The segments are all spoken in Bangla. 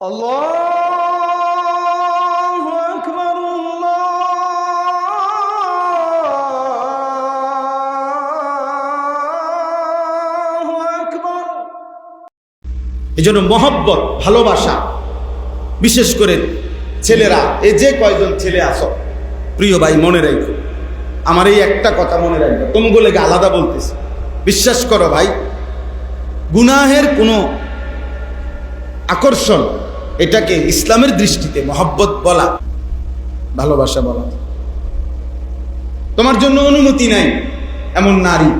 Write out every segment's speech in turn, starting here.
الله أكبر الله أكبر এই জন্য মহব্বত ভালোবাসা বিশেষ করে ছেলেরা এই যে কয়জন ছেলে আসো প্রিয় ভাই মনে রাখো আমার এই একটা কথা মনে রাখবো তোমাগুলো আলাদা বলতেছি বিশ্বাস করো ভাই গুনাহের কোনো আকর্ষণ এটাকে ইসলামের দৃষ্টিতে মহব্বত বলা, ভালোবাসা বলা। তোমার জন্য অনুমতি নাই এমন নারী,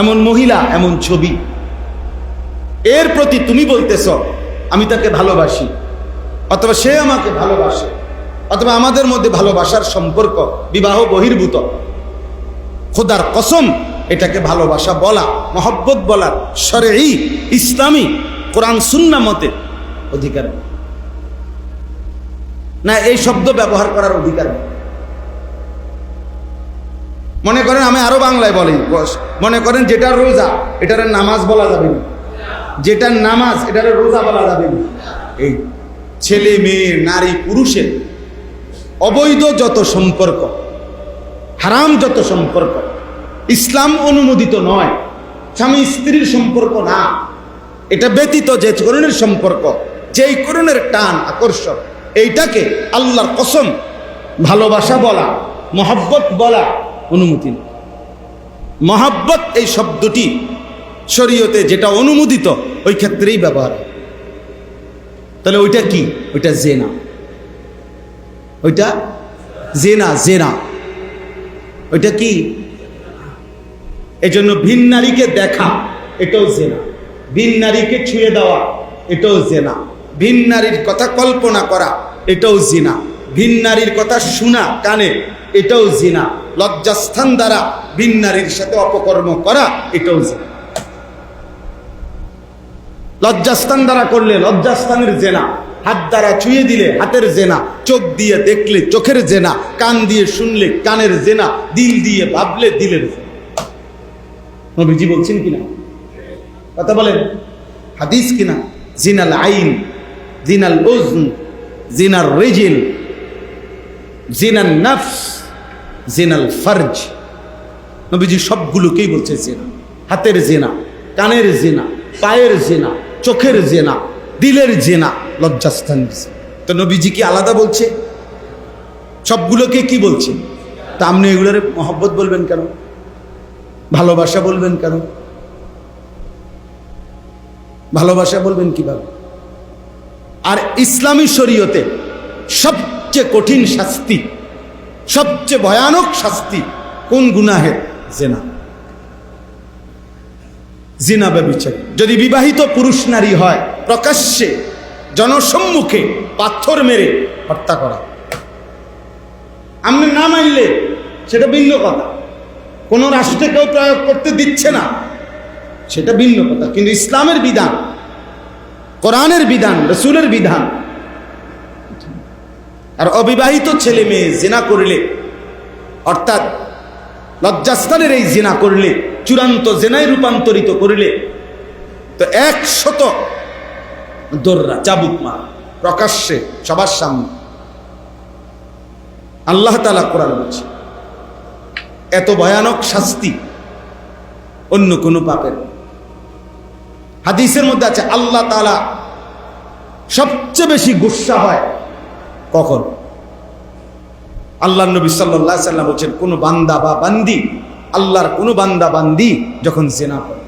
এমন মহিলা, এমন ছবি। এর প্রতি তুমি বলতেছ, আমি তাকে ভালোবাসি, অথবা সে আমাকে ভালোবাসে, অথবা আমাদের মধ্যে ভালোবাসার সম্পর্ক বিবাহ বহির্ভূত। খোদার কসম, এটাকে ভালোবাসা বলা, মহব্বত বলার সরে ইসলামী কোরআন সুন্না মতে অধিকার না, এই শব্দ ব্যবহার করার অধিকার। মনে করেন আমি আরও বাংলায় বলি। মনে করেন যেটা রোজা, এটার নামাজ বলা যাবে না যেটার নামাজ, এটার রোজা বলা যাবে না এই ছেলে, মেয়ে, নারী, পুরুষের অবৈধ যত সম্পর্ক, হারাম যত সম্পর্ক, ইসলাম অনুমোদিত নয় স্বামী স্ত্রীর সম্পর্ক না এটা ব্যতীত যে করণের সম্পর্ক, যেই করণের টান, আকর্ষণ, এইটাকে আল্লাহর কসম, ভালোবাসা বলা, মহাব্বত বলা অনুমতি মহাব্বত এই শব্দটি শরীয়তে যেটা অনুমোদিত, ওই ক্ষেত্রেই ব্যবহার তাহলে ওইটা কি? ওইটা জেনা। ওইটা জেনা জেনা। ওইটা কি? এই জন্য ভিন নারীকে দেখা, এটাও জেনা। ভিন নারীকে ছুঁয়ে দেওয়া, এটাও জেনা। ভিন নারীর কথা কল্পনা করা, এটাও জিনা। ভিন নারীর কথা শোনা, কানে, এটাও জিনা। লজ্জাস্থান দ্বারা ভিন নারীর সাথে অপকর্ম করা, এটাও জিনা। লজ্জাস্থান দ্বারা করলে লজ্জাস্থানের জেনা। হাত দ্বারা ছুঁয়ে দিলে হাতের জেনা। চোখ দিয়ে দেখলে চোখের জেনা। কান দিয়ে শুনলে কানের জেনা। দিল দিয়ে ভাবলে দিলের নবীজি বলছেন কিনা? কথা বলেন। হাদিস কিনা? জিনাল আইন, জিনাল উজন জিনাল রেজিল, জিনাল নফস, জিনাল ফরজ। নবীজি সবগুলোকেই বলছে জেনা। হাতের জেনা, কানের জেনা, পায়ের জেনা, চোখের জেনা, দিলের জেনা, লজ্জাস্থান তো নবীজি কি আলাদা বলছে? সবগুলোকে কি বলছে? তা আপনি এগুলোর মহব্বত বলবেন কেন? ভালোবাসা বলবেন কেন? ভালোবাসা বলবেন কীভাবে? আর ইসলামী শরীয়তে সবচেয়ে কঠিন শাস্তি, সবচেয়ে ভয়ানক শাস্তি কোন গুনাহের? জেনা। জিনা ব্যবিচার। যদি বিবাহিত পুরুষ নারী হয়, প্রকাশ্যে, জনসম্মুখে পাথর মেরে হত্যা করা। আপনি না মানলে সেটা ভিন্ন কথা। কোনো রাষ্ট্রে কেউ প্রয়োগ করতে দিচ্ছে না। সেটা ভিন্ন কথা। কিন্তু ইসলামের বিধান, কোরআনের বিধান, রসুলের বিধান, আর অবিবাহিত ছেলে মেয়ে জেনা করলে, অর্থাৎ লজ্জাস্থানের এই জেনা করলে, চূড়ান্ত জেনায় রূপান্তরিত করলে, তো একশত দোররা, চাবুক মা প্রকাশ্যে সবার সামনে। আল্লাহ তালা কোরআন বলছে, এত ভয়ানক শাস্তি অন্য কোনো পাপের হাদিসের মধ্যে আছে, আল্লাহ তালা সবচেয়ে বেশি গুসা হয় কখন? আল্লাহ নবী সাল্লাহ সাল্লাম বলছেন, কোনো বান্দা বা বান্দি, আল্লাহর কোনো বান্দা বান্দি যখন জেনা করে,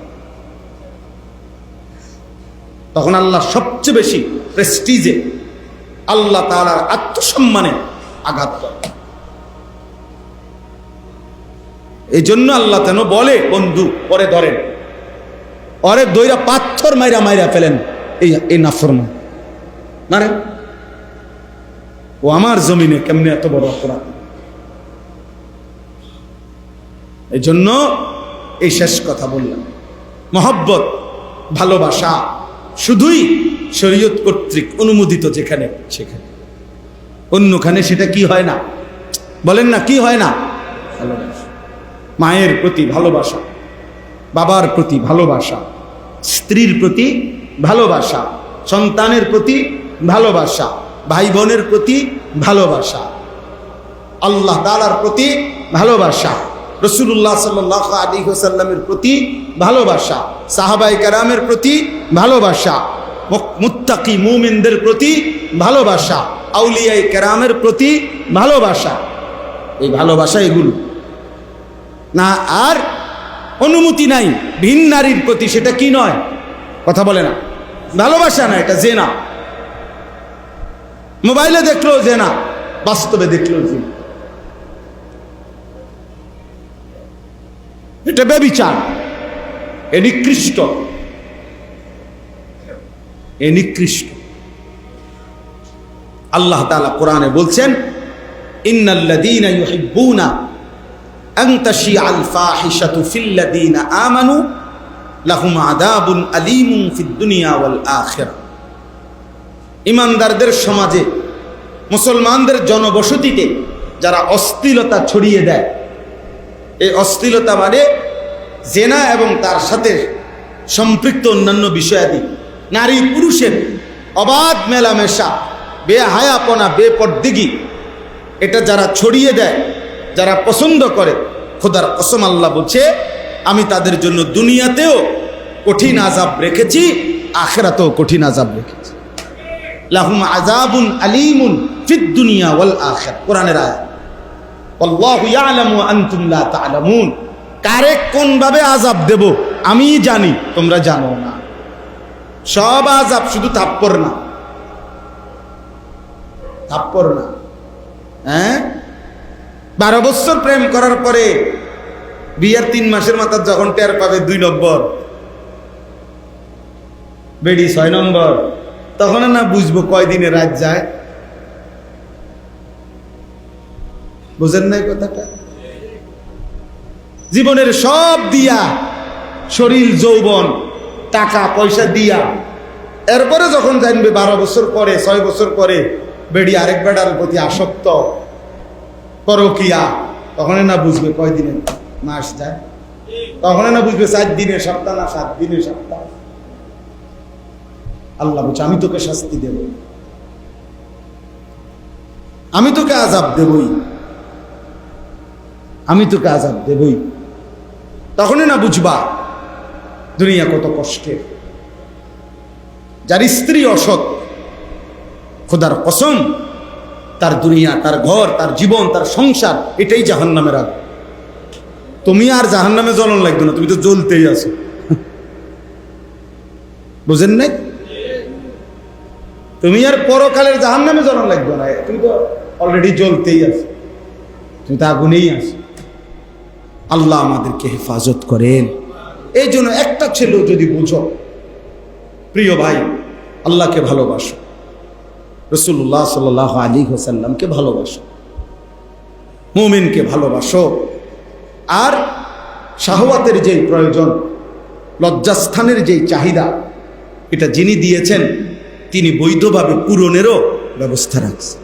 তখন আল্লাহ সবচেয়ে বেশি প্রেস্টিজে আল্লাহ তালার আত্মসম্মানে আঘাত করে। এই জন্য আল্লাহ তেন বলে, বন্ধু, পরে ধরেন। অরে দইরা পাথর মাইরা মাইরা ফেলেন। এই এই নাফরমান। না রে? ও আমার জমিনে কেমনে এত বড় অপরাধ? এই জন্য এই শেষ কথা বললাম। মহব্বত, ভালোবাসা শুধুই শরীয়ত কর্তৃক অনুমোদিত যেখানে, সেখানে। অন্যখানে সেটা কি হয় না? বলেন না, কি হয় না? ভালোবাসা। মায়ের প্রতি ভালোবাসা, বাবার প্রতি ভালোবাসা। স্ত্রীর প্রতি ভালোবাসা, সন্তানের প্রতি ভালোবাসা ভাই বোনের প্রতি ভালোবাসা, আল্লাহ তালার প্রতি ভালোবাসা রসুল্লাহ সাল্লাহ আলী হোসাল্লামের প্রতি ভালোবাসা সাহাবাই কারামের প্রতি ভালোবাসা মুত্তাকি মুমিনদের প্রতি ভালোবাসা আউলিয়াই কেরামের প্রতি ভালোবাসা। এই ভালোবাসা এগুলো। না, আর অনুমতি নাই। ভিন নারীর প্রতি সেটা কি নয়? কথা বলে না। ভালোবাসা না, এটা জেনা। মোবাইলে দেখল জেনা, বাস্তবে দেখল এটা ব্যবিচার এ নিকৃষ্ট। এ নিকৃষ্ট। আল্লাহ তাআলা কোরআনে বলছেন ইউহিব্বুনা আখিরাহ ইমানদারদের সমাজে, মুসলমানদের জনবসতিতে যারা অস্থিলতা ছড়িয়ে দেয়, এই অশ্লীলতা মানে জেনা এবং তার সাথে সম্পৃক্ত অন্যান্য বিষয়াদি, নারী পুরুষের অবাধ মেলামেশা, বেহায়াপনা, বেপরদিগি, এটা যারা ছড়িয়ে দেয় যারা পছন্দ করে, খোদার কসম আল্লাহ বলছে, আমি তাদের জন্য দুনিয়াতেও কঠিন আজাব রেখেছি, আখেরাতেও কঠিন আজাব রেখেছি। লাহুম আজাবুন আলিমুন ফিদ দুনিয়া ওয়াল আখির কোরআনের আয়াত। আল্লাহু ইয়ালামু আনতুম লা তা'লামুন। কারে কোন ভাবে আযাব দেব, আমি জানি, তোমরা জানো না। সব আযাব শুধু থাপ্পড় না। থাপ্পড় না। হ্যাঁ? বারো বছর প্রেম করার পরে বিয়ের তিন মাসের মাথার যখন টের পাবে, দুই নম্বর। বেডি ছয় নম্বর। তখন না বুঝব কয়দিনে রাত যায়। বুঝেন নাই কথাটা? জীবনের সব দিয়া, শরীর, যৌবন, টাকা, পয়সা দিয়া। এরপরে যখন জানবে বারো বছর পরে, ছয় বছর পরে, বেড়ি আরেক বেড়ার প্রতি আসক্ত। পরকিয়া। তখন না বুঝবে কয়দিনে মাস যায়। তখন না বুঝবে চার দিনে সপ্তাহ না সাত দিনে সপ্তাহ। আল্লাহ বলছে, আমি তোকে শাস্তি দেব আমি তোকে আজাব দেবই। আমি তোকে আজাব দেবই। তখনই না বুঝবা দুনিয়া কত কষ্টের। যার স্ত্রী অসৎ, খোদার কসম তার দুনিয়া, তার ঘর, তার জীবন, তার সংসার, এটাই জাহান জাহান্নামের আগ। তুমি আর জাহান্নামে জ্বলন লাগবে না, তুমি তো জ্বলতেই আছো। বুঝেন নাই? তুমি আর পরকালের জাহান্নামে জ্বলন লাগবে না, তুমি তো অলরেডি জ্বলতেই আছো। তুমি তো আগুনেই আছো। আল্লাহ আমাদেরকে হেফাজত করেন। এই জন্য একটা ছেলেও যদি বুঝো, প্রিয় ভাই, আল্লাহকে ভালোবাসো। রসুল্লাহ সাল আলী হোসাল্লামকে ভালোবাসো। মুমিনকে ভালোবাসো। আর শাহওয়াতের যেই প্রয়োজন, লজ্জাস্থানের যেই চাহিদা, এটা যিনি দিয়েছেন, তিনি বৈধভাবে পূরণেরও ব্যবস্থা রাখছেন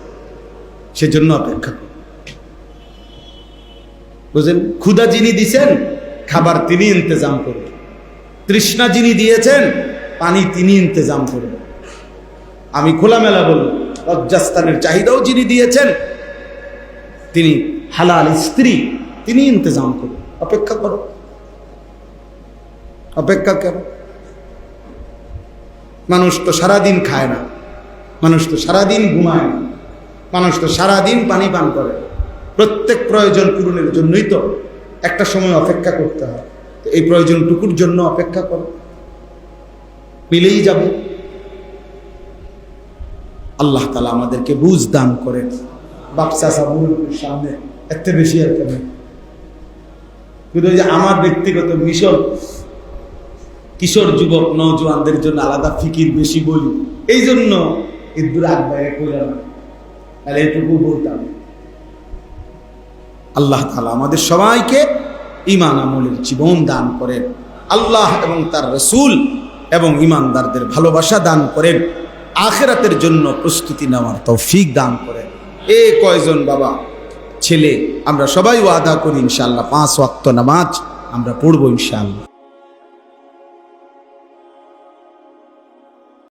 সেজন্য অপেক্ষা। বুঝলেন? ক্ষুদা যিনি দিছেন, খাবার তিনি ইন্তজাম করবেন। তৃষ্ণা যিনি দিয়েছেন, পানি তিনি ইন্তজাম করবেন। আমি খোলামেলা বলব, লজ্জাস্থানের চাহিদাও যিনি দিয়েছেন, তিনি হালাল স্ত্রী, তিনি ইন্তজাম করবেন অপেক্ষা করো। অপেক্ষা করো মানুষ তো সারাদিন খায় না, মানুষ তো সারাদিন ঘুমায় না, মানুষ তো সারাদিন পানি পান করে। প্রত্যেক প্রয়োজন পূরণের জন্যই তো একটা সময় অপেক্ষা করতে হয়। তো এই প্রয়োজনটুকুর জন্য অপেক্ষা করো। মিলেই যাবে। আল্লাহ তালা আমাদেরকে বুঝ দান করেন বাপসা সাবুর সামনে এত বেশি আর কেন যে আমার ব্যক্তিগত মিশন, কিশোর যুবক নজওয়ানদের জন্য আলাদা ফিকির বেশি বলি। এই জন্য এদুর আগ বাইরে করলাম তাহলে এটুকু বলতাম। আল্লাহ তালা আমাদের সবাইকে ইমান আমলের জীবন দান করেন। আল্লাহ এবং তার রসুল এবং ইমানদারদের ভালোবাসা দান করেন। আখেরাতের জন্য প্রস্তুতি নেওয়ার তৌফিক দান করে। এ কয়জন বাবা? ছেলে, আমরা সবাই ওয়াদা করি ইনশাল্লাহ পাঁচ ওয়াক্ত নামাজ আমরা পড়ব ইনশাল্লাহ